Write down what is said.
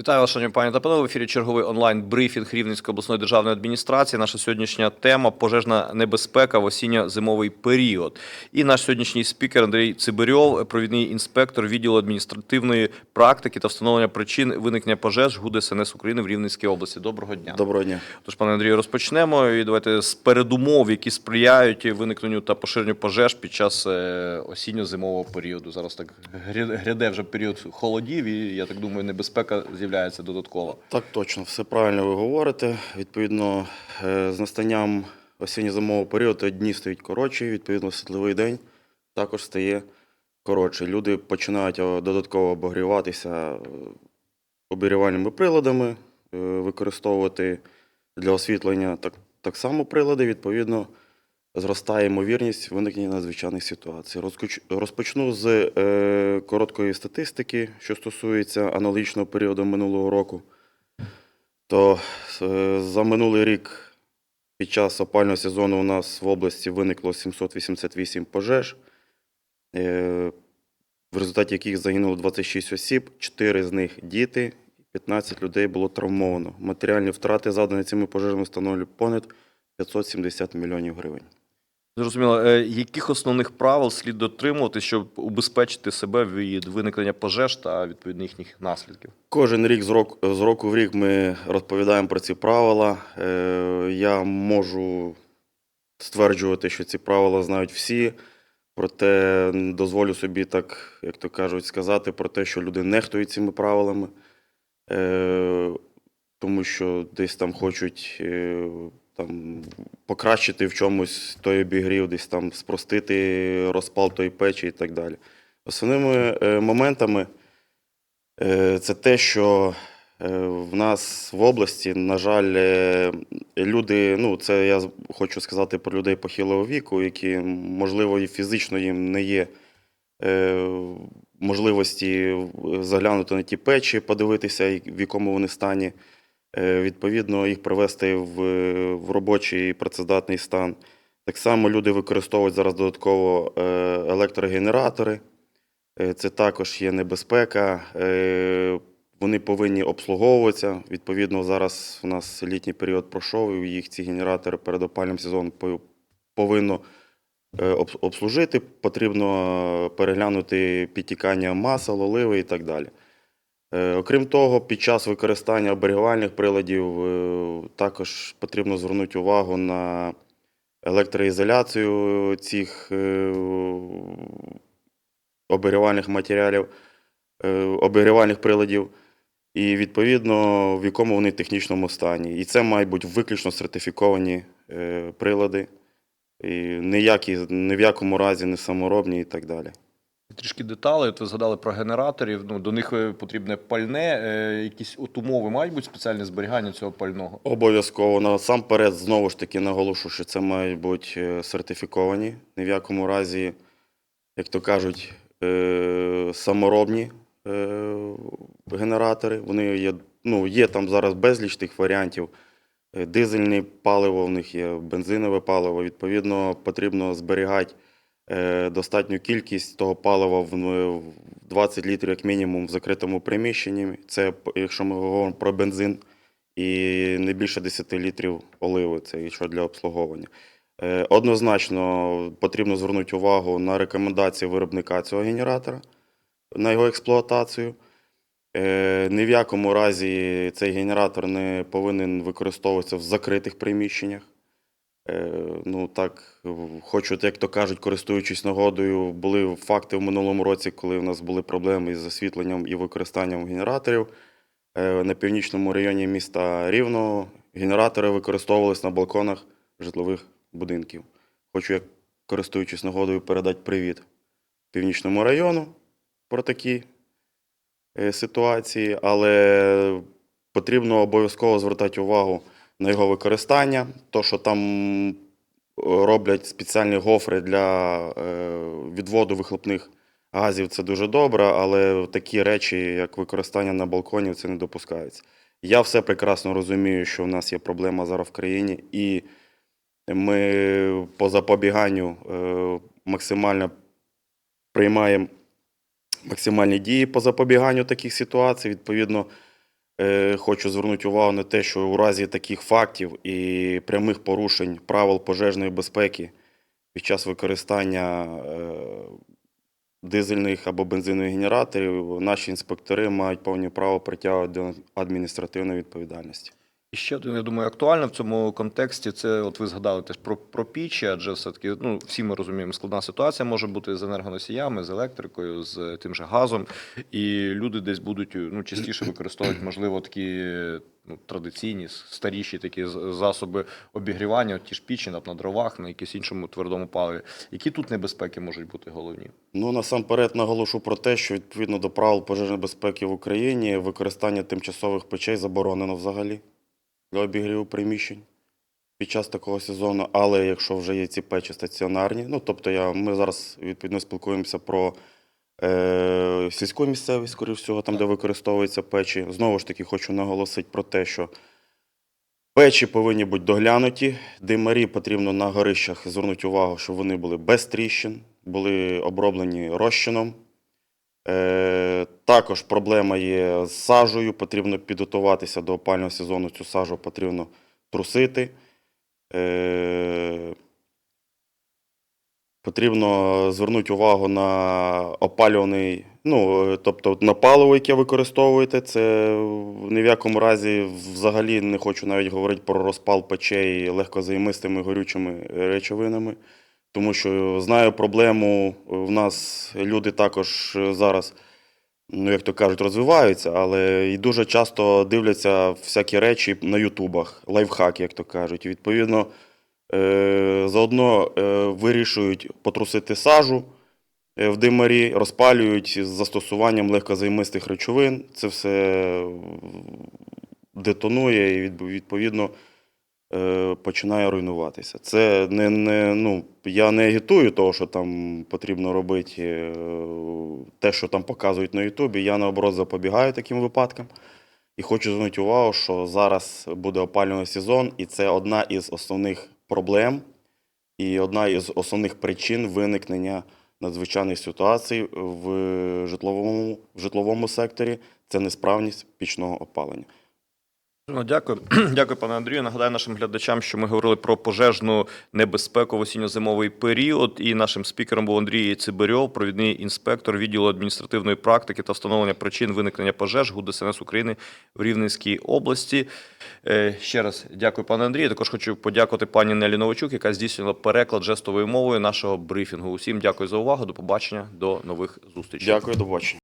Вітаю вас, шановні пані та панове. В ефірі черговий онлайн-брифінг Рівненської обласної державної адміністрації. Наша сьогоднішня тема пожежна небезпека в осінньо-зимовий період. І наш сьогоднішній спікер Андрій Цибирьов, провідний інспектор відділу адміністративної практики та встановлення причин виникнення пожеж ГУД СНС України в Рівненській області. Доброго дня. Доброго дня. Тож, пане Андрію, розпочнемо. І давайте з передумов, які сприяють виникненню та поширенню пожеж під час е, осінньо-зимового періоду. Зараз так гря- гряде вже період холодів, і я так думаю, небезпека з'являється додатково. Так точно, все правильно ви говорите. Відповідно, е, з настанням осінньо-зимового періоду дні стають коротші, відповідно, світловий день також стає коротший. Люди починають додатково обогріватися е, обігрівальними приладами, е, використовувати для освітлення так, так само прилади, відповідно, зростає ймовірність виникнення надзвичайних ситуацій. Розпочну з е, короткої статистики, що стосується аналогічного періоду минулого року. То е, за минулий рік під час опального сезону у нас в області виникло 788 пожеж, е, в результаті яких загинуло 26 осіб, 4 з них діти, 15 людей було травмовано. Матеріальні втрати, завдані цими пожежами, становлять понад 570 мільйонів гривень. Зрозуміло, Е, яких основних правил слід дотримувати, щоб убезпечити себе від виникнення пожеж та відповідно їхніх наслідків? Кожен рік з року, з року в рік ми розповідаємо про ці правила. Е, Я можу стверджувати, що ці правила знають всі, проте дозволю собі так, як то кажуть, сказати про те, що люди нехтують цими правилами, Е, тому що десь там хочуть там, покращити в чомусь той обігрів, десь там спростити розпал тої печі і так далі. Основними е, моментами. Е, Це те, що е, в нас в області, на жаль, люди, ну це я хочу сказати про людей похилого віку, які, можливо, і фізично їм не є можливості заглянути на ті печі, подивитися, в якому вони стані. Е, Відповідно, їх привести в, в робочий працездатний стан. Так само люди використовують зараз додатково е, електрогенератори. Е, Це також є небезпека. Вони повинні обслуговуватися. Відповідно, зараз у нас літній період пройшов, і їх ці генератори перед опальним сезоном повинно обслужити. Потрібно переглянути підтікання масел, оливи і так далі. Е, Окрім того, під час використання оберігувальних приладів е, також потрібно звернути увагу на електроізоляцію цих е, обігрівальних матеріалів, обігрівальних приладів, і відповідно в якому вони технічному стані. І це мають бути виключно сертифіковані прилади, і ніякі, ні в якому разі не саморобні і так далі. Трішки деталей. От ви згадали про генераторів. Ну до них е, потрібне пальне. Е, Якісь от умови мають бути спеціальне зберігання цього пального. Обов'язково насамперед знову ж таки наголошую, що це мають бути е, сертифіковані. Ні в якому разі, як то кажуть, е, саморобні е, генератори. Вони є, ну, є там зараз безліч тих варіантів. Е, Дизельне паливо, в них є бензинове паливо. Відповідно, потрібно зберігати достатню кількість того палива в ну, 20 літрів, як мінімум, в закритому приміщенні. Це якщо ми говоримо про бензин, і не більше 10 літрів оливи, це якщо для обслуговування. Е, Однозначно потрібно звернути увагу на рекомендації виробника цього генератора, на його експлуатацію. Е, Ні в якому разі цей генератор не повинен використовуватися в закритих приміщеннях. Е, Ну так, хочу, як то кажуть, користуючись нагодою, були факти в минулому році, коли в нас були проблеми із освітленням і використанням генераторів. Е, На північному районі міста Рівно генератори використовувалися на балконах житлових будинків. Хочу, як користуючись нагодою, передати привіт північному району про такі е, ситуації, але потрібно обов'язково звертати увагу на його використання, то, що там е, роблять спеціальні гофри для е, відводу вихлопних газів, це дуже добре, але такі речі, як використання на балконі, це не допускається. Я все прекрасно розумію, що в нас є проблема зараз в країні, і ми по запобіганню е, максимально приймаємо максимальні дії по запобіганню таких ситуацій. Відповідно, хочу звернути увагу на те, що у разі таких фактів і прямих порушень правил пожежної безпеки під час використання е, дизельних або бензинових генераторів наші інспектори мають повне право притягувати до адміністративної відповідальності. Ще один, я думаю, актуально в цьому контексті. Це от ви згадали теж про, про пічі, адже все-таки ну, всі ми розуміємо, складна ситуація може бути з енергоносіями, з електрикою, з тим же газом. І люди десь будуть ну, частіше використовувати, можливо, такі ну, традиційні, старіші такі засоби обігрівання, от ті ж пічі на, дровах, на якомусь іншому твердому паливі. Які тут небезпеки можуть бути головні? Ну, насамперед наголошу про те, що відповідно до правил пожежної безпеки в Україні використання тимчасових печей заборонено взагалі для обігріву приміщень під час такого сезону. Але якщо вже є ці печі стаціонарні, ну тобто я, ми зараз відповідно спілкуємося про е, сільську місцевість, скоріш всього, там, де використовуються печі. Знову ж таки, хочу наголосити про те, що Печі повинні бути доглянуті. Димарі потрібно на горищах звернути увагу, щоб вони були без тріщин, були оброблені розчином. Е, також проблема є з сажею. Потрібно підготуватися до опального сезону. Цю сажу потрібно трусити. Е, потрібно звернути увагу на опалюваний, ну, тобто на паливо, яке використовуєте. Це ні в якому разі взагалі не хочу навіть говорити про розпал печей легкозаймистими горючими речовинами. Тому що знаю проблему, в нас люди також е, зараз, ну як то кажуть, розвиваються, але і дуже часто дивляться всякі речі на ютубах, лайфхаки, як то кажуть. І відповідно, е, заодно е, вирішують потрусити сажу е, в димарі, розпалюють з застосуванням легкозаймистих речовин. Це все детонує і відповідно е, починає руйнуватися. Це не, не, ну, я не агітую того, що там потрібно робити е, те, що там показують на Ютубі. Я наоборот запобігаю таким випадкам. І хочу звернути увагу, що зараз буде опалювальний сезон, і це одна із основних проблем і одна із основних причин виникнення надзвичайних ситуацій в житловому, в житловому секторі це несправність пічного опалення. Ну, дякую. дякую, пане Андрію. Нагадаю нашим глядачам, що ми говорили про пожежну небезпеку в осінньо-зимовий період. І нашим спікером був Андрій Цибирьов, провідний інспектор відділу адміністративної практики та встановлення причин виникнення пожеж СНС України в Рівненській області. Е, Ще раз дякую, пане Андрію. Також хочу подякувати пані Нелі Новачук, яка здійснила переклад жестовою мовою нашого брифінгу. Усім дякую за увагу. До побачення, до нових зустрічей. Дякую, до побачення.